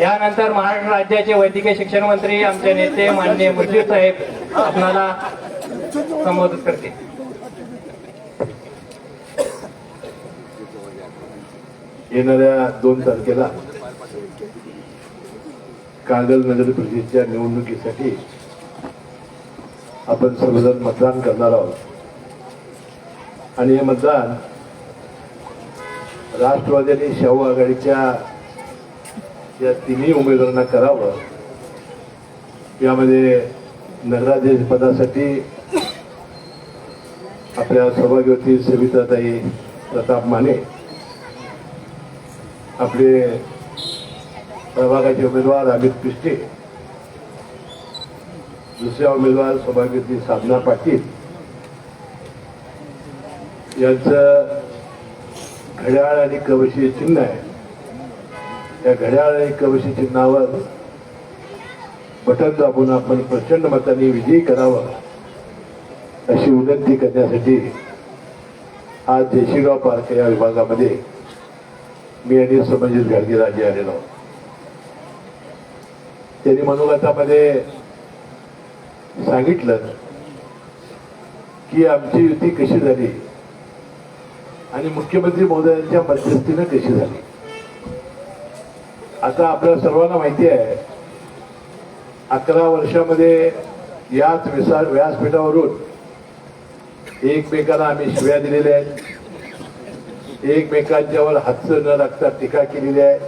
यानंतर महाराष्ट्र राज्याचे वैद्यकीय शिक्षण मंत्री आमचे नेते माननीय मुश्रीफ साहेब आपणाला संबोधित करतील. येणाऱ्या दोन तारखेला कागल नगर परिषदेच्या निवडणुकीसाठी आपण सर्वजण मतदान करणार आहोत. आणि हे मतदान राष्ट्रवादी शाहू आघाडीच्या या तिन्ही उमेदवारांना करावं. यामध्ये नगराध्यक्ष पदासाठी आपल्या सौभाग्यवती सविताताई प्रताप माने आपले प्रभागाचे उमेदवार अमित पिष्टे दुसऱ्या उमेदवार सभागृती साधना पाटील यांचं घड्याळ आणि कवशी चिन्ह आहे. त्या घड्याळ आणि कवशी चिन्हावर बटन दाबून आपण प्रचंड मताने विजयी करावा अशी विनंती करण्यासाठी आज देशीगाव पार्क या विभागामध्ये मी आणि समजित गाडगे राजे आलेलो त्यांनी मनोगतामध्ये सांगितलं की आमची युती कशी झाली? आणि मुख्यमंत्री महोदयांच्या मध्यस्थीनं कशी झाली? आता आपल्या सर्वांना माहिती आहे अकरा वर्षामध्ये याच विसा व्यासपीठावरून एकमेकांना आम्ही शिव्या दिलेल्या आहेत. एकमेकांच्यावर हातचं न लागता टीका केलेली आहे.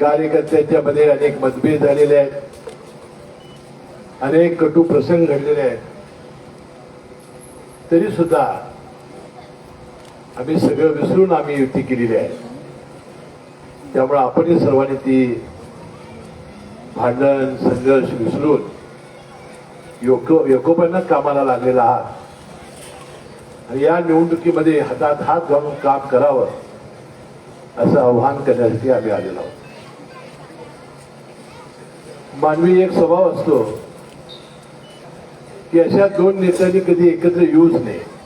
कार्यकर्त्यांच्या मध्ये अनेक मतभेद झालेले आहेत. अनेक कटू प्रसंग घडलेले आहेत. तरी सुद्धा आम्ही सगळं विसरून आम्ही युती केलेली आहे. त्यामुळे आपणही सर्वांनी ती भांडण संघर्ष विसरून योग्य एकोप्यानं कामाला लागलेला आहात. आणि या निवडणुकीमध्ये हातात हात घालून काम करावं असं आव्हान करण्यासाठी आम्ही आलेलो आहोत. मानवी एक स्वभाव असतो की अशा दोन नेत्यांनी कधी एकत्र येऊच नये.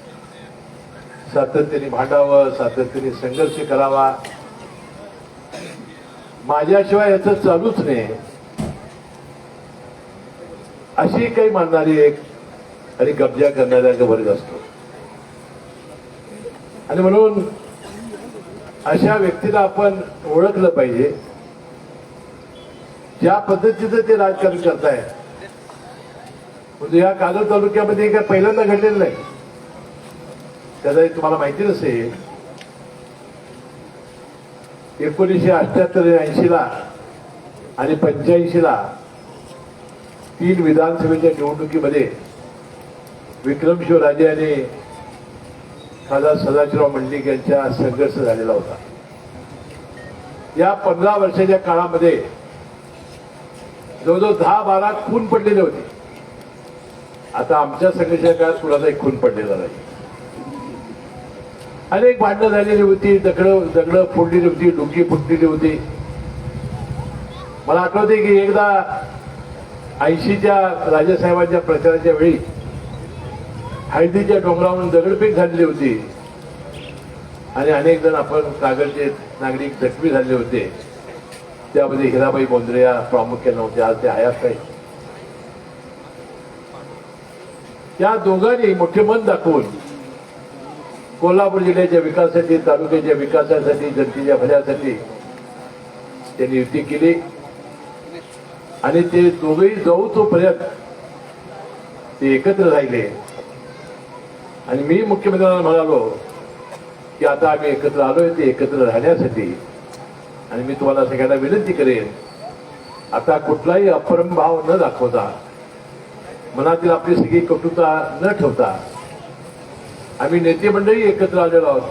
सातत्याने भांडावं सातत्याने संघर्ष करावा. माझ्याशिवाय याचं चालूच नाही. अशी काही मानणारी एक आणि कब्जा करणाऱ्या एक वर्ग असतो. आणि म्हणून अशा व्यक्तीला आपण ओळखलं पाहिजे. ज्या पद्धतीचं ते राजकारण करताय म्हणजे या कागद तालुक्यामध्ये काय पहिल्यांदा घडलेलं नाही. त्याचा तुम्हाला माहिती नसेल एकोणीसशे अठ्याहत्तर ऐंशी ला आणि पंच्याऐंशीला तीन विधानसभेच्या निवडणुकीमध्ये विक्रमशिव राजे आणि खासदार सदाशिवराव मंडलिक यांच्या संघर्ष झालेला होता. या पंधरा वर्षाच्या काळामध्ये जवळजवळ दहा बारा खून पडलेले होते. आता आमच्या संघर्षाच्या काळात कुणाचाही एक खून पडलेला नाही. अनेक भांडणं झालेली होती दगड दगड फोडलेली होती डोकी फुटलेली होती. मला आठवते की एकदा ऐंशीच्या राजासाहेबांच्या प्रचाराच्या वेळी हळदीच्या डोंगरावरून दगडफेक झालेली होती. आणि अनेक जण आपण कागदचे नागरिक जखमी झाले होते. त्यामध्ये हिराबाई बोंद्रे या प्रामुख्याने होत्या आज ते आयात नाही त्या दोघांनी मोठे मन दाखवून कोल्हापूर जिल्ह्याच्या विकासासाठी तालुक्याच्या विकासासाठी जनतेच्या भल्यासाठी त्यांनी युती केली. आणि ते दोघेही जाऊ तोपर्यंत ते एकत्र राहिले. आणि मी मुख्यमंत्र्यांना म्हणालो की आता आम्ही एकत्र आलोय ते एकत्र राहण्यासाठी. आणि मी तुम्हाला सगळ्यांना विनंती करेन आता कुठलाही अपरमभाव न दाखवता मनातील आपली सगळी कटुता न ठेवता आम्ही नेते मंडळी एकत्र आलेलो आहोत.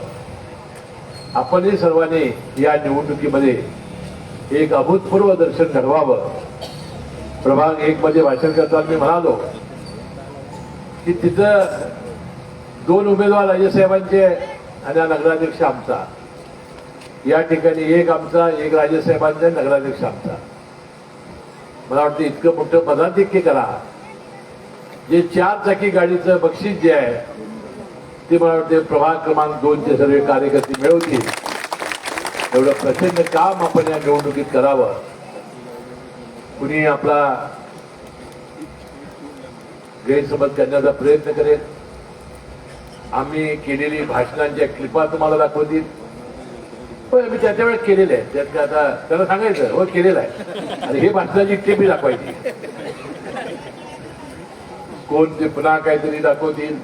आपणही सर्वांनी या निवडणुकीमध्ये एक अभूतपूर्व दर्शन घडवावं. प्रभाग एक मध्ये भाषण करताना मी म्हणालो की तिथं दोन उमेदवार राजेसाहेबांचे आणि नगराध्यक्ष आमचा. या ठिकाणी एक आमचा एक राजेसाहेबांचा आणि नगराध्यक्ष आमचा. मला वाटतं इतकं मोठं पदाधिक्य करा. जे चार चाकी गाडीचं बक्षीस जे आहे ते मला वाटते प्रभाग क्रमांक दोनचे सर्व कार्यकर्ते मिळवतील. एवढं प्रचंड काम आपण या निवडणुकीत करावं. कुणी आपला गैरसमज करण्याचा प्रयत्न करेल. आम्ही केलेली भाषणांच्या क्लिपा तुम्हाला दाखवतील. पण मी त्याच्या वेळेस केलेलं आहे त्यात काय आता त्याला सांगायचं हो केलेलं आहे. आणि हे भाषणाची क्लिपी दाखवायची. कोण ते पुन्हा काहीतरी दाखवतील.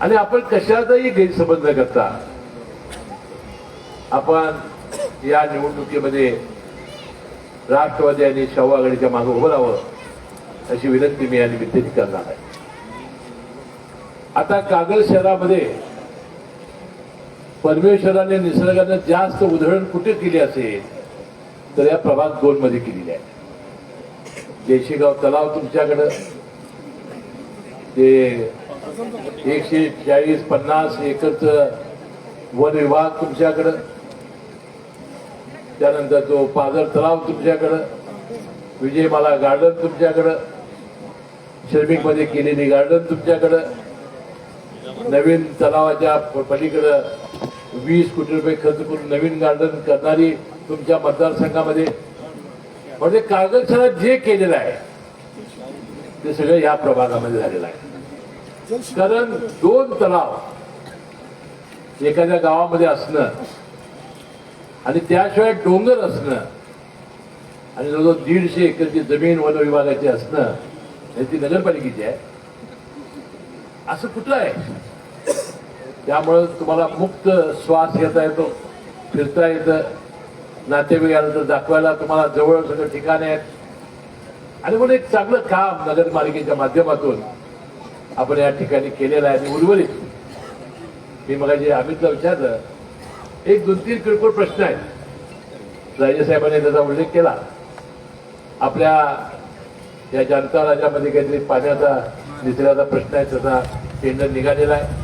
आणि आपण कशाचाही गैरसमज न करता आपण या निवडणुकीमध्ये राष्ट्रवादी आणि शाहू आघाडीच्या मागे उभं राहावं अशी विनंती मी या निमित्ताने करणार आहे. आता कागल शहरामध्ये परमेश्वराने निसर्गाने जास्त उधळण कुठे केली असेल तर या प्रभाग दोन मध्ये केलेली आहे. देशीगाव तलाव तुमच्याकडं ते एकशे चाळीस पन्नास एकरचं वन विभाग तुमच्याकडं. त्यानंतर तो पाझर तलाव तुमच्याकडं. विजयमाला गार्डन तुमच्याकडं. श्रमिकमध्ये केलेली गार्डन तुमच्याकडं. नवीन तलावाच्या पलीकडं वीस कोटी रुपये खर्च करून नवीन गार्डन करणारी तुमच्या मतदारसंघामध्ये. म्हणजे कागद शहरात जे केलेलं आहे ते सगळं या प्रभागामध्ये झालेलं आहे. कारण दोन तलाव एखाद्या गावामध्ये असणं आणि त्याशिवाय डोंगर असणं आणि जवळजवळ दीडशे एकरची जमीन वन विभागाची असणं हे ती नगरपालिकेची आहे. असं कुठलं आहे? त्यामुळं तुम्हाला मुक्त श्वास घेता येतो फिरता येतं. नातेवाईक दाखवायला तुम्हाला जवळ सगळं ठिकाण आहेत. आणि म्हणून एक चांगलं काम नगरपालिकेच्या माध्यमातून आपण या ठिकाणी केलेलं आहे. आणि उर्वरित मी मग जे अमितला विचारलं एक दोन तीन किरकोळ प्रश्न आहेत. राजेसाहेबांनी त्याचा उल्लेख केला. आपल्या या जनता राज्यामध्ये काहीतरी पाण्याचा निचऱ्याचा प्रश्न आहे त्याचा टेंडर निघालेला आहे.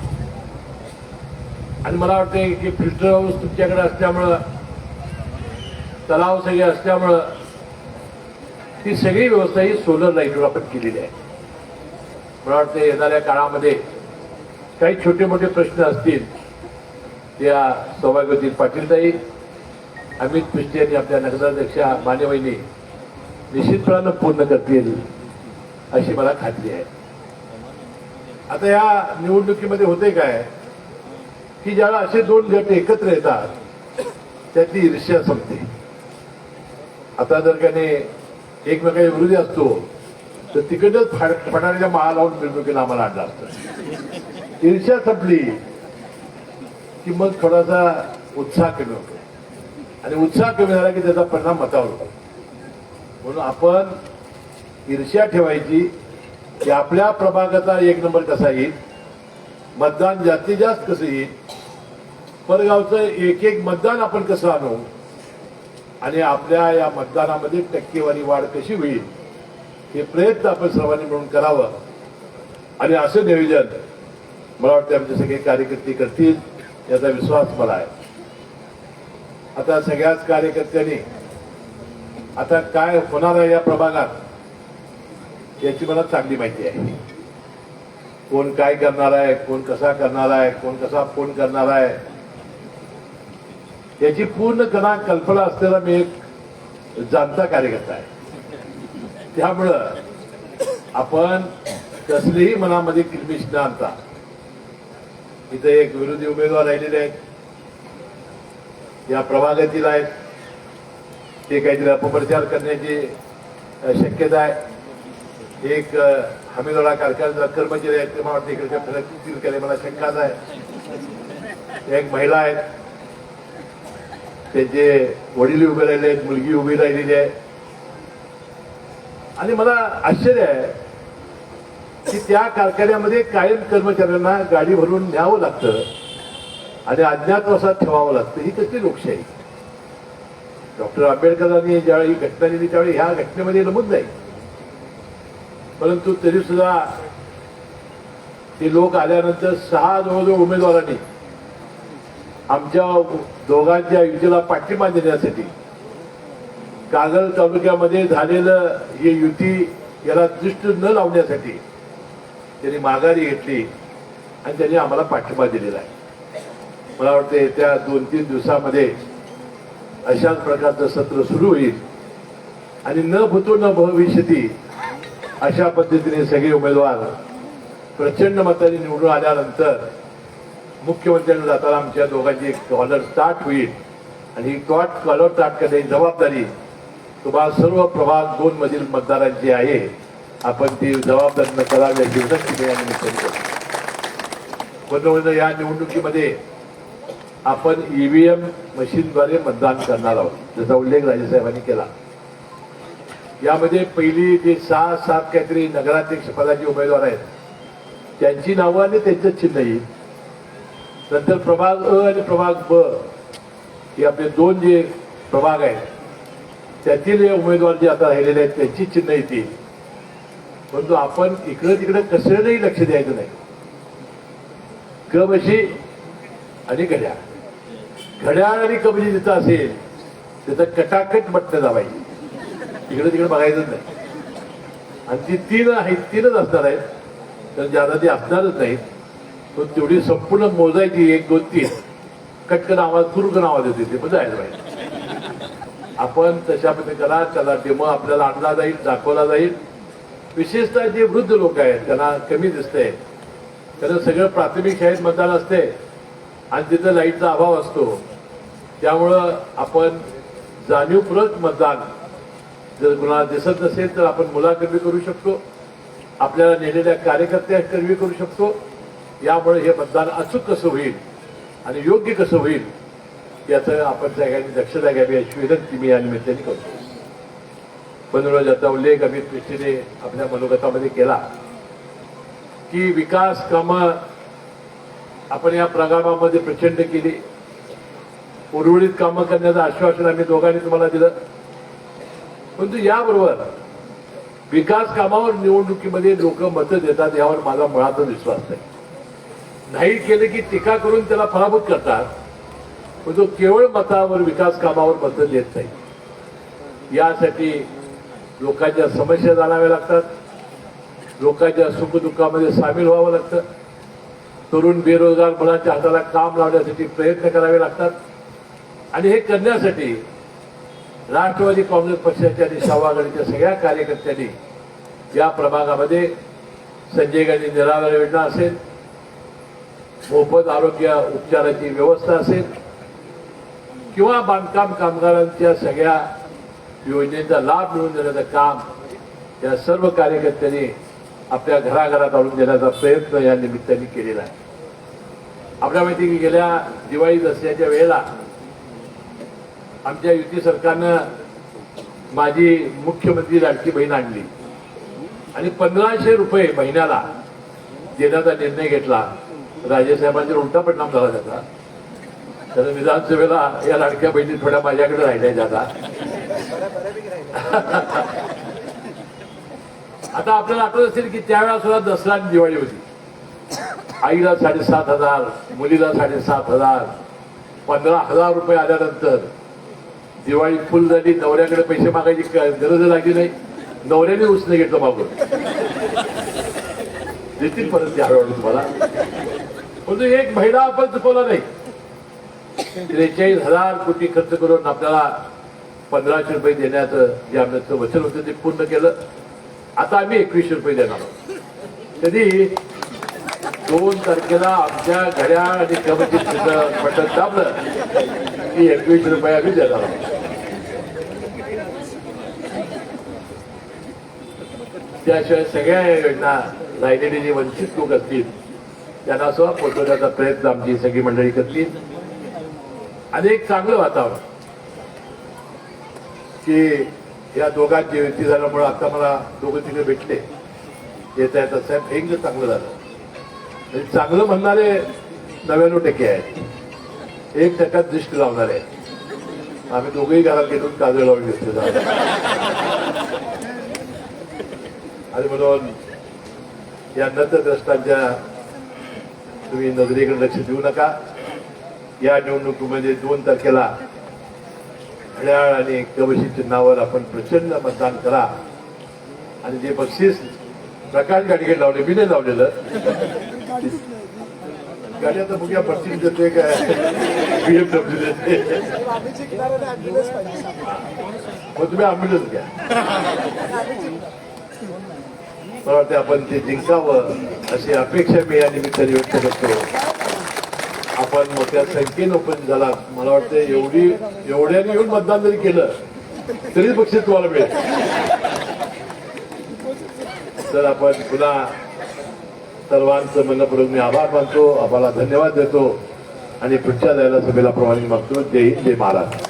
आणि मला वाटतं की फिल्टर हाऊस तुमच्याकडे असल्यामुळं तलाव सगळे असल्यामुळं ती सगळी व्यवस्था ही सोलर लाईटवर आपण केलेली आहे. मला वाटतं येणाऱ्या काळामध्ये काही छोटे मोठे प्रश्न असतील त्या सौभाग्यवती पाटीलताई अमित पिष्टे यांनी आपल्या नगराध्यक्षा मान्यवहिनी निश्चितपणानं पूर्ण करतील अशी मला खात्री आहे. आता या निवडणुकीमध्ये होते काय? की ज्याला असे दोन गट एकत्र येतात त्यातली ईर्ष्या संपते. आता जर त्याने नाही एकमेकाच्या विरोधी असतो तर तिकडच फटाण्याच्या माळा लावून निवडणुकीला आम्हाला आणलं असतं ईर्ष्या संपली की मग थोडासा उत्साह कमी होतो. आणि उत्साह कमी झाला की त्याचा परिणाम मतावर होतो. म्हणून आपण ईर्ष्या ठेवायची की आपल्या प्रभागाचा एक नंबर कसा येईल मतदान जास्तीत जास्त कसं येईल परगावचं एक एक मतदान आपण कसं आणू आणि आपल्या या मतदानामध्ये टक्केवारी वाढ कशी होईल हे प्रयत्न आपण सर्वांनी मिळून करावं. आणि असं नियोजन मला वाटतं आमचे सगळे कार्यकर्ते करतील याचा विश्वास मला आहे. आता सगळ्याच कार्यकर्त्यांनी आता काय होणार आहे या प्रभागात याची मला चांगली माहिती आहे. कोण काय करणार आहे कोण कसा करणार आहे कोण कसा फोन करणार आहे याची पूर्ण कणा कल्पना असलेला मी एक जाणता कार्यकर्ता आहे. त्यामुळं आपण कसलीही मनामध्ये किलमिश न आणता इथे एक विरोधी उमेदवार राहिलेले आहेत. या प्रभागातील आहेत. ते काहीतरी अपप्रचार करण्याची शक्यता आहे. एक अ, हमीदोडा कारखान्याचा कर्मचारी आहेत. ते मला वाटतं इकडच्या फिरतील केले मला शंकाच आहे एक महिला आहेत. त्यांचे वडील उभे राहिले आहेत. मुलगी उभी राहिलेली आहे. आणि मला आश्चर्य आहे की त्या कारखान्यामध्ये कायम कर्मचाऱ्यांना गाडी भरून न्यावं लागतं आणि अज्ञातवासात ठेवावं लागतं. ही कसली लोकशाही? डॉक्टर आंबेडकरांनी ज्यावेळी घटना दिली त्यावेळी ह्या घटनेमध्ये नमूद नाही. परंतु तरी सुद्धा ते लोक आल्यानंतर सहा जवळजवळ उमेदवारांनी आमच्या दोघांच्या युतीला पाठिंबा देण्यासाठी कागल तालुक्यामध्ये झालेलं हे युती याला दृष्ट न लावण्यासाठी त्यांनी माघारी घेतली आणि त्यांनी आम्हाला पाठिंबा दिलेला आहे. मला वाटतं येत्या दोन तीन दिवसामध्ये अशाच प्रकारचं सत्र सुरू होईल. आणि न भूतो न भविष्यती अशा पद्धतीने सगळे उमेदवार प्रचंड मताने निवडून आल्यानंतर मुख्यमंत्र्यांना जाताना आमच्या दोघांची एक कॉलर स्टार्ट होईल. आणि ही कॉट कॉलर स्टार्ट करण्याची जबाबदारी तुम्हाला सर्व प्रभाग दोन मधील मतदारांची आहे. आपण ती जबाबदारीनं करावी अशी विनंती या निमित्ताने करतो. या निवडणुकीमध्ये आपण ईव्हीएम मशीनद्वारे मतदान करणार आहोत. ज्याचा उल्लेख राजेसाहेबांनी केला. यामध्ये पहिली जे सहा सात काहीतरी नगराध्यक्ष पदाचे उमेदवार आहेत. त्यांची नावं आणि त्यांचं चिन्ह येईल नंतर प्रभाग अ आणि प्रभाग ब हे आपले दोन जे प्रभाग आहेत. त्यातील उमेदवार जे आता राहिलेले आहेत त्यांची चिन्ह येतील. परंतु आपण इकडं तिकडं कसल्यालाही लक्ष द्यायचं नाही. कबशी आणि घड्याळ. घड्याळ आणि कबशी जिथं असेल तिथं कटाकट म्हटलं जावायची इकडं तिकडे बघायचंच नाही. आणि ती तीन आहेत तीनच असणार आहेत तर ज्यादा ती असणारच नाहीत. पण तेवढी संपूर्ण मोजायची एक दोन तीन. कटकन आवाज तुरुकन आवाज येते ते पण जायला पाहिजे आपण तशा पद्धतीने करा त्याला डेमो आपल्याला आणला जाईल दाखवला जाईल. विशेषतः जे वृद्ध लोक आहेत त्यांना कमी दिसतंय. त्यांना सगळं प्राथमिक शाळेत मतदान असते आणि तिथं लाईटचा अभाव असतो. त्यामुळं आपण जाणीवपूर्वक मतदान जर कुणाला दिसत नसेल तर आपण मुलाकर्मी करू शकतो. आपल्याला नेलेल्या कार्यकर्त्या कर्मी करू शकतो. यामुळे हे मतदान अचूक कसं होईल आणि योग्य कसं होईल याचं आपण सगळ्यांनी दक्षता घ्यावी अशी विनंती मी या निमित्ताने करतो. बंधुराज याचा उल्लेख अमित कृष्णीने आपल्या मनोगतामध्ये केला की विकास कामं आपण या प्रगामामध्ये प्रचंड केली. उर्वरित कामं करण्याचं आश्वासन आम्ही दोघांनी तुम्हाला दिलं. परंतु याबरोबर विकास कामावर निवडणुकीमध्ये लोक मतं देतात यावर माझा मुळातच विश्वास नाही. नाही केलं की टीका करून त्याला पराभूत करतात. पण तो केवळ मतावर विकास कामावर मतं देत नाही. यासाठी लोकांच्या समस्या जाणाव्या लागतात. लोकांच्या सुखदुःखामध्ये सामील व्हावं लागतं. तरुण बेरोजगार मुलांच्या हाताला काम लावण्यासाठी प्रयत्न करावे लागतात. आणि हे करण्यासाठी राष्ट्रवादी काँग्रेस पक्षाच्या आणि शावागडीच्या आघाडीच्या सगळ्या कार्यकर्त्यांनी या प्रभागामध्ये संजय गांधी निराधार योजना असेल मोफत आरोग्य उपचाराची व्यवस्था असेल किंवा बांधकाम कामगारांच्या सगळ्या योजनेचा लाभ मिळवून देण्याचं काम या सर्व कार्यकर्त्यांनी आपल्या घराघरात आणून देण्याचा प्रयत्न या निमित्ताने केलेला आहे. आपल्या माहिती की गेल्या दिवाळी दसऱ्याच्या वेळेला आमच्या युती सरकारनं माझी मुख्यमंत्री लाडकी बहीण आणली. आणि पंधराशे रुपये महिन्याला देण्याचा निर्णय घेतला. राजेसाहेबांचा उलटा परिणाम झाला त्याचा. तर विधानसभेला या लाडक्या बहिणी थोड्या माझ्याकडे राहिल्या जाता आता आपल्याला आठवत असेल की त्यावेळेला सुद्धा दसरा आणि दिवाळी होती. आईला साडेसात हजार मुलीला साडेसात हजार पंधरा हजार रुपये आल्यानंतर दिवाळी फुल झाली नवऱ्याकडे पैसे मागायची गरज लागली नाही. नवऱ्याने उसने घेतलं मागून. देतील परत ते हळूहळू तुम्हाला. म्हणजे एक महिना आपण चुकवला नाही. त्रेचाळीस हजार कोटी खर्च करून आपल्याला पंधराशे रुपये देण्याचं जे आमचं वचन होतं ते पूर्ण केलं. आता आम्ही एकवीसशे रुपये देणार आहोत. दोन तारखेला आमच्या घड्याळ आणि कमिटीत बटन दाबलं की एकवीस रुपये आम्ही देणार आहोत. त्याशिवाय सगळ्या योजना राहिलेले जे वंचित लोक असतील त्यांना सुद्धा पोचवण्याचा प्रयत्न आमची सगळी मंडळी करतील. आणि एक चांगलं वातावरण. की या दोघांची युती झाल्यामुळे आता मला दोघं तिकडे भेटले. येता येतात साहेब एक चांगलं झालं. म्हणजे चांगलं म्हणणारे नव्याण्णव टक्के आहेत. एक टक्का दृष्टी लावणारे आहेत. आम्ही दोघंही घरात गेलो काजळ लावून घेतले आणि म्हणून या नंतरग्रस्तांच्या तुम्ही नजरेकडे लक्ष देऊ नका. या निवडणुकीमध्ये दोन तारखेला घड्याळ आणि कवशी चिन्हावर आपण प्रचंड मतदान करा. आणि जे बक्षीस प्रकाश गाडगे लावले मी नाही लावलेलं गाडी आता बघूया पस्तीस देते काय बीएमडब्ल्यू देते मग तुम्ही ॲम्ब्युलन्स घ्या. मला वाटते आपण ते जिंकावं अशी अपेक्षा मी या निमित्ताने व्यक्त करतो. आपण मोठ्या संख्येनं उपस्थित झाला. मला वाटतं एवढी एवढ्याने येऊन मतदान जरी केलं तरी बक्षीस तुम्हाला मिळेल. तर आपण पुन्हा सर्वांचं मनपूर्वक मी आभार मानतो आम्हाला धन्यवाद देतो आणि पुढच्या जायला सभेला प्रमाणे मागतो. जय हिंद जय महाराज